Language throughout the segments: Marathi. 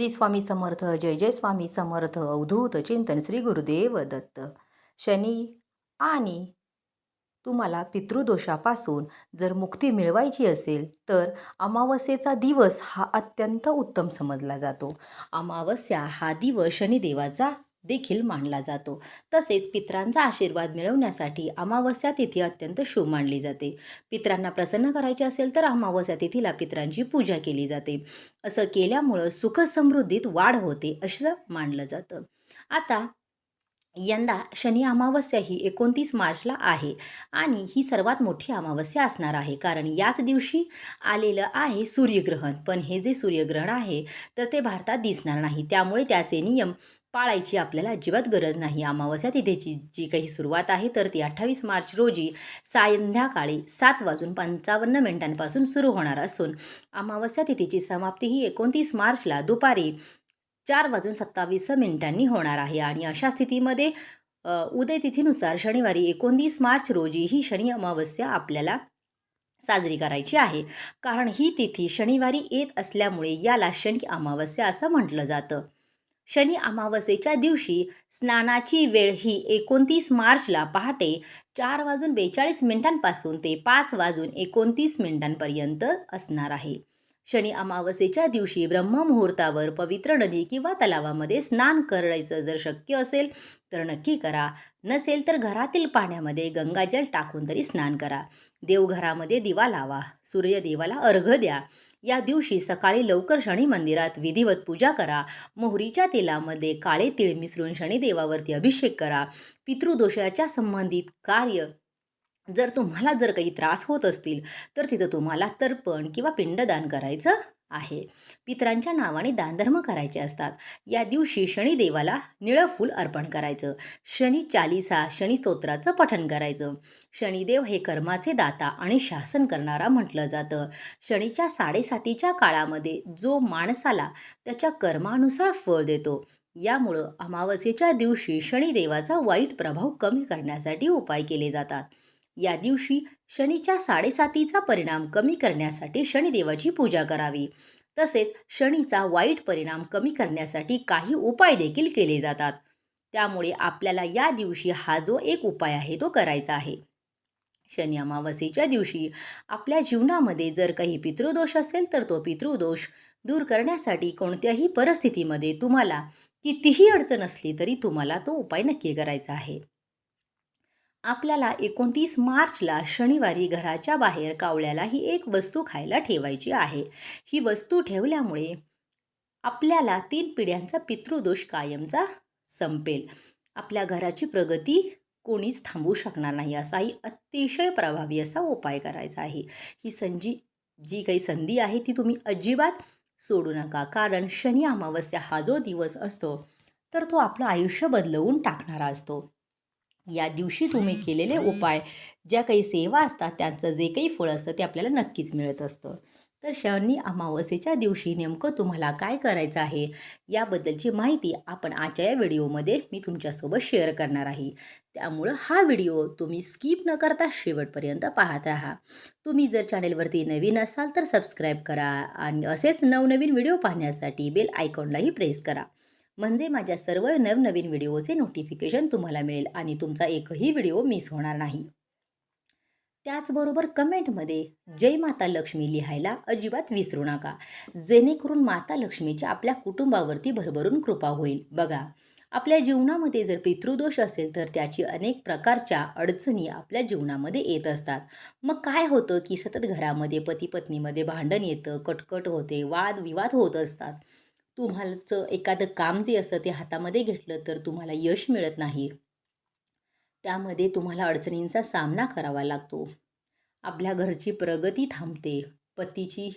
श्री स्वामी समर्थ जय जय स्वामी समर्थ अवधूत चिंतन श्री गुरुदेव दत्त. शनी आणि तुम्हाला पितृदोषापासून जर मुक्ती मिळवायची असेल तर अमावस्येचा दिवस हा अत्यंत उत्तम समजला जातो. अमावस्या हा दिवस शनिदेवाचा देखील मानला जातो. तसेच पित्रांचा आशीर्वाद मिळवण्यासाठी अमावस्या तिथी अत्यंत शुभ मानली जाते. पित्रांना प्रसन्न करायचे असेल तर अमावस्या तिथीला पित्रांची पूजा केली जाते. असं केल्यामुळं सुख समृद्धीत वाढ होते असं मानलं जातं. आता यंदा शनी अमावस्या ही एकोणतीस मार्चला आहे आणि ही सर्वात मोठी अमावस्या असणार आहे. कारण याच दिवशी आलेलं आहे सूर्यग्रहण. पण हे जे सूर्यग्रहण आहे तर ते भारतात दिसणार नाही. त्यामुळे त्याचे नियम पाळायची आपल्याला अजिबात गरज नाही. अमावस्या तिथेची जी काही सुरुवात आहे तर ती अठ्ठावीस मार्च रोजी सायंध्याकाळी सात वाजून पंचावन्न मिनिटांपासून सुरू होणार असून अमावस्या तिथीची समाप्ती ही एकोणतीस मार्चला दुपारी चार वाजून सत्तावीस मिनिटांनी होणार आहे. आणि अशा स्थितीमध्ये उदय तिथीनुसार शनिवारी एकोणतीस मार्च रोजी ही शनी अमावस्या आपल्याला साजरी करायची आहे. कारण ही तिथी शनिवारी येत असल्यामुळे याला शनी अमावस्या असं म्हटलं जातं. शनी अमावस्येच्या दिवशी स्नानाची वेळ ही एकोणतीस मार्चला पहाटे चार वाजून बेचाळीस मिनिटांपासून ते पाच वाजून एकोणतीस मिनिटांपर्यंत असणार आहे. शनी अमावस्येच्या दिवशी ब्रह्ममुहूर्तावर पवित्र नदी किंवा तलावामध्ये स्नान करायचं जर शक्य असेल तर नक्की करा. नसेल तर घरातील पाण्यामध्ये गंगाजल टाकून तरी स्नान करा. देवघरामध्ये दिवा लावा. सूर्यदेवाला अर्घ द्या. या दिवशी सकाळी लवकर शनी मंदिरात विधिवत पूजा करा. मोहरीच्या तेलामध्ये काळे तीळ मिसळून शनिदेवावरती अभिषेक करा. पितृदोषाच्या संबंधित कार्य जर तुम्हाला जर काही त्रास होत असतील तर तिथं तुम्हाला तर्पण किंवा पिंडदान करायचं आहे. पितरांच्या नावाने दानधर्म करायचे असतात. या दिवशी शनिदेवाला निळं फूल अर्पण करायचं. शनी चालिसा शनी स्तोत्राचं पठण करायचं. शनिदेव हे कर्माचे दाता आणि शासन करणारा म्हटलं जातं. शनीच्या साडेसातीच्या काळामध्ये जो माणसाला त्याच्या कर्मानुसार फळ देतो. यामुळं अमावस्येच्या दिवशी शनिदेवाचा वाईट प्रभाव कमी करण्यासाठी उपाय केले जातात. या दिवशी शनीच्या साडेसातीचा परिणाम कमी करण्यासाठी शनिदेवाची पूजा करावी. तसेच शनीचा वाईट परिणाम कमी करण्यासाठी काही उपाय देखील केले जातात. त्यामुळे आपल्याला या दिवशी हा जो एक उपाय आहे तो करायचा आहे. शनी अमावस्येच्या दिवशी आपल्या जीवनामध्ये जर काही पितृदोष असेल तर तो पितृदोष दूर करण्यासाठी कोणत्याही परिस्थितीमध्ये तुम्हाला कितीही अडचण असली तरी तुम्हाला तो उपाय नक्की करायचा आहे. आपल्याला एकोणतीस मार्चला शनिवारी घराच्या बाहेर कावळ्याला ही एक वस्तू खायला ठेवायची आहे. ही वस्तू ठेवल्यामुळे आपल्याला तीन पिढ्यांचा पितृदोष कायमचा संपेल. आपल्या घराची प्रगती कोणीच थांबवू शकणार नाही असाही अतिशय प्रभावी असा उपाय करायचा आहे. ही संजी जी काही संधी आहे ती तुम्ही अजिबात सोडू नका. कारण शनी अमावस्या हा जो दिवस असतो तर तो आपलं आयुष्य बदलवून टाकणारा असतो. या दिवशी तुम्ही केलेले उपाय ज्या काही सेवा असतात त्यांचं जे काही फळ असतं ते आपल्याला नक्कीच मिळत असतं. तर शनी अमावस्येच्या दिवशी नेमकं तुम्हाला काय करायचं आहे याबद्दलची माहिती आपण आजच्या या व्हिडिओमध्ये मी तुमच्यासोबत शेअर करणार आहे. त्यामुळं हा व्हिडिओ तुम्ही स्किप न करता शेवटपर्यंत पाहत आहात तुम्ही जर चॅनेलवरती नवीन असाल तर सबस्क्राईब करा आणि असेच नवनवीन व्हिडिओ पाहण्यासाठी बेल आयकॉनलाही प्रेस करा. म्हणजे माझ्या सर्व नवनवीन व्हिडिओचे नोटिफिकेशन तुम्हाला मिळेल आणि तुमचा एकही व्हिडिओ मिस होणार नाही. त्याचबरोबर कमेंटमध्ये जय माता लक्ष्मी लिहायला अजिबात विसरू नका. जेणेकरून माता लक्ष्मीची आपल्या कुटुंबावरती भरभरून कृपा होईल. बघा आपल्या जीवनामध्ये जर पितृदोष असेल तर त्याची अनेक प्रकारच्या अडचणी आपल्या जीवनामध्ये येत असतात. मग काय होतं की सतत घरामध्ये पती पत्नीमध्ये भांडण येतं कटकट होते वाद विवाद होत असतात. तुम्हाचं एखादं काम जे असतं ते हातामध्ये घेतलं तर तुम्हाला यश मिळत नाही. त्यामध्ये तुम्हाला अडचणींचा सामना करावा लागतो. आपल्या घरची प्रगती थांबते. पतीची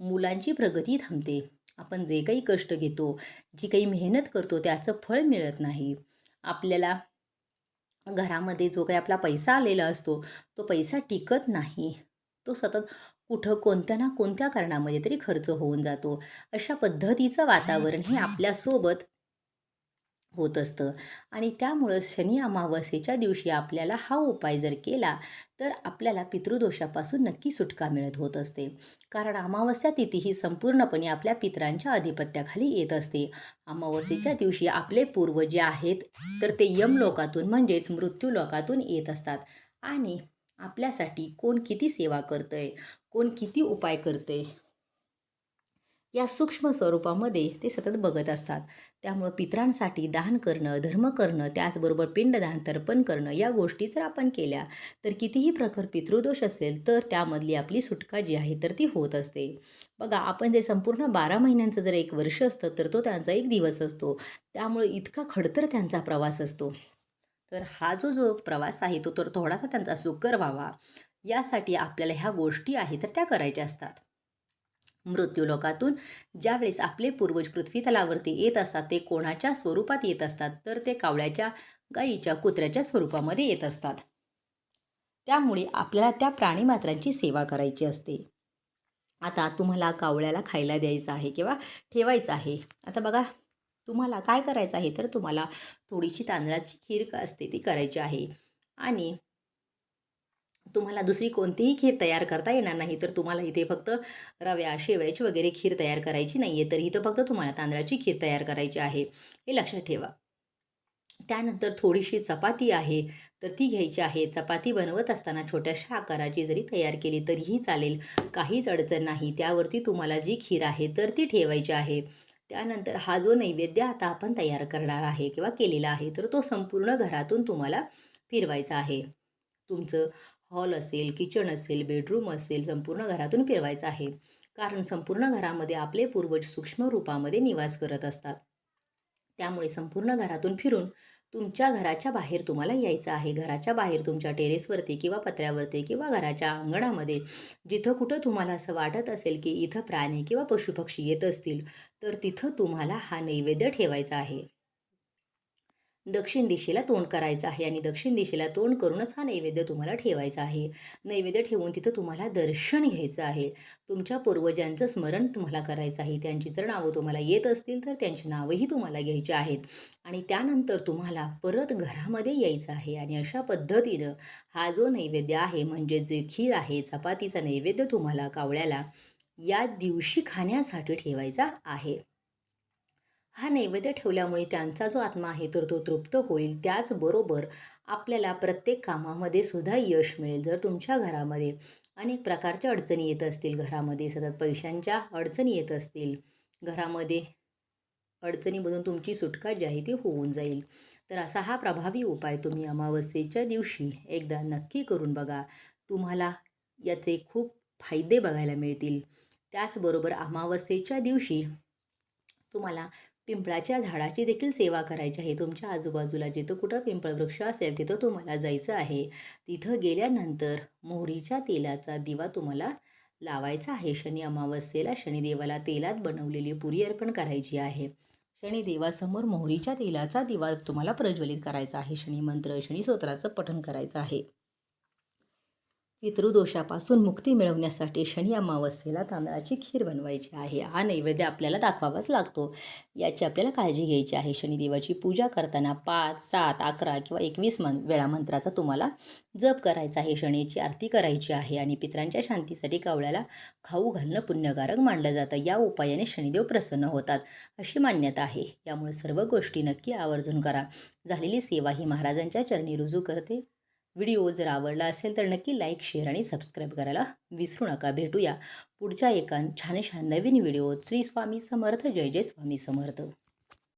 मुलांची प्रगती थांबते. आपण जे काही कष्ट घेतो जी काही मेहनत करतो त्याचं फळ मिळत नाही. आपल्याला घरामध्ये जो काही आपला पैसा आलेला असतो तो पैसा टिकत नाही. तो सतत कुठं कोणत्या ना कोणत्या कारणामध्ये तरी खर्च होऊन जातो. अशा पद्धतीचं वातावरण हे आपल्यासोबत होत असतं. आणि त्यामुळं शनी अमावस्येच्या दिवशी आपल्याला हा उपाय जर केला तर आपल्याला पितृदोषापासून नक्की सुटका मिळत होत असते. कारण अमावस्या तिथी ही संपूर्णपणे आपल्या पितरांच्या अधिपत्याखाली येत असते. अमावस्येच्या दिवशी आपले पूर्वज जे आहेत तर ते यम लोकातून म्हणजेच मृत्यू लोकातून येत असतात. आणि आपल्यासाठी कोण किती सेवा करतंय कोण किती उपाय करतंय? या सूक्ष्म स्वरूपामध्ये ते सतत बघत असतात. त्यामुळं पितरांसाठी दान करणं धर्म करणं त्याचबरोबर पिंडदान तर्पण करणं या गोष्टी जर आपण केल्या तर कितीही प्रखर पितृदोष असेल तर त्यामधली आपली सुटका जी आहे तर ती होत असते. बघा आपण जे संपूर्ण बारा महिन्यांचं जर एक वर्ष असतं तर तो त्यांचा एक दिवस असतो. त्यामुळे इतका खडतर त्यांचा प्रवास असतो. तर हा जो जो प्रवास आहे तो तर थोडासा त्यांचा सुकर व्हावा. यासाठी आपल्याला ह्या गोष्टी आहेत तर त्या करायच्या असतात. मृत्यूलोकातून ज्यावेळेस आपले पूर्वज पृथ्वी तलावरती येत असतात ते कोणाच्या स्वरूपात येत असतात? तर ते कावळ्याच्या गाईच्या कुत्र्याच्या स्वरूपामध्ये येत असतात. त्यामुळे आपल्याला त्या प्राणीमात्रांची सेवा करायची असते. आता तुम्हाला कावळ्याला खायला द्यायचं आहे किंवा ठेवायचं आहे. आता बघा तुम्हाला काय करायचं आहे? तर तुम्हाला थोडीशी तांदळाची खीर असते ती करायची आहे. आणि तुम्हाला दुसरी कोणतीही खीर तयार करता येणार नाही तर तुम्हाला इथे फक्त रव्या शेवयाची वगैरे खीर तयार करायची नाही आहे तर इथं फक्त तुम्हाला तांदळाची खीर तयार करायची आहे. हे लक्षात ठेवा. त्यानंतर थोडीशी चपाती आहे तर ती घ्यायची आहे. चपाती बनवत असताना छोट्याशा आकाराची जरी तयार केली तरीही चालेल. काहीच अडचण नाही. त्यावरती तुम्हाला जी खीर आहे तर ती ठेवायची आहे. त्यानंतर हा जो नैवेद्य आता आपण तयार करणार आहे किंवा केलेला आहे तर तो संपूर्ण घरातून तुम्हाला फिरवायचा आहे. तुमचं हॉल असेल किचन असेल बेडरूम असेल संपूर्ण घरातून फिरवायचं आहे. कारण संपूर्ण घरामध्ये आपले पूर्वज सूक्ष्म रूपामध्ये निवास करत असतात. त्यामुळे संपूर्ण घरातून फिरून तुमच्या घराच्या बाहेर तुम्हाला यायचं आहे. घराच्या बाहेर तुमच्या टेरेसवरती किंवा पत्र्यावरती किंवा घराच्या अंगणामध्ये जिथं कुठं तुम्हाला असं वाटत असेल की इथं प्राणी किंवा पशुपक्षी येत असतील तर तिथं तुम्हाला हा नैवेद्य ठेवायचा आहे. दक्षिण दिशेला तोंड करायचं आहे आणि दक्षिण दिशेला तोंड करूनच हा नैवेद्य तुम्हाला ठेवायचा आहे. नैवेद्य ठेवून तिथं तुम्हाला दर्शन घ्यायचं आहे. तुमच्या पूर्वजांचं स्मरण तुम्हाला करायचं आहे. त्यांची जर नावं तुम्हाला येत असतील तर त्यांची नावंही तुम्हाला घ्यायची आहेत. आणि त्यानंतर तुम्हाला परत घरामध्ये यायचं आहे आणि अशा पद्धतीनं हा जो नैवेद्य आहे म्हणजे जे खीर आहे चपातीचा नैवेद्य तुम्हाला कावळ्याला या दिवशी खाण्यासाठी ठेवायचा आहे. हा नैवेद्य ठेवल्यामुळे त्यांचा जो आत्मा आहे तर तो तृप्त होईल. त्याचबरोबर आपल्याला प्रत्येक कामामध्ये सुद्धा यश मिळेल. जर तुमच्या घरामध्ये अनेक प्रकारच्या अडचणी येत असतील घरामध्ये सतत पैशांच्या अडचणी येत असतील घरामध्ये अडचणीमधून तुमची सुटका जी आहे ती होऊन जाईल. तर असा हा प्रभावी उपाय तुम्ही अमावस्येच्या दिवशी एकदा नक्की करून बघा. तुम्हाला याचे खूप फायदे बघायला मिळतील. त्याचबरोबर अमावस्येच्या दिवशी तुम्हाला पिंपळाच्या झाडाची देखील सेवा करायची आहे. तुमच्या आजूबाजूला जिथं कुठं पिंपळ वृक्ष असेल तिथं तुम्हाला जायचं आहे. तिथं गेल्यानंतर मोहरीच्या तेलाचा दिवा तुम्हाला लावायचा आहे. शनी अमावस्येला शनिदेवाला तेलात बनवलेली पुरी अर्पण करायची आहे. शनिदेवासमोर मोहरीच्या तेलाचा दिवा तुम्हाला प्रज्वलित करायचा आहे. शनी मंत्र शनी स्तोत्राचं पठण करायचं आहे. पितृदोषापासून मुक्ती मिळवण्यासाठी शनी अमावस्येला तांदळाची खीर बनवायची आहे. हा नैवेद्य आपल्याला दाखवावाच लागतो. याची आपल्याला काळजी घ्यायची आहे. शनिदेवाची पूजा करताना पाच सात अकरा किंवा एकवीस मन वेळा मंत्राचा तुम्हाला जप करायचा आहे. शनीची आरती करायची आहे आणि पित्रांच्या शांतीसाठी कावळ्याला खाऊ घालणं पुण्यकारक मानलं जातं. या उपायाने शनिदेव प्रसन्न होतात अशी मान्यता आहे. यामुळे सर्व गोष्टी नक्की आवर्जून करा. झालेली सेवा ही महाराजांच्या चरणी रुजू करते. व्हिडिओ जर आवडला असेल तर नक्की लाईक शेअर आणि सबस्क्राईब करायला विसरू नका. भेटूया पुढच्या एका छान छान नवीन व्हिडिओ श्री स्वामी समर्थ. जय जय स्वामी समर्थ.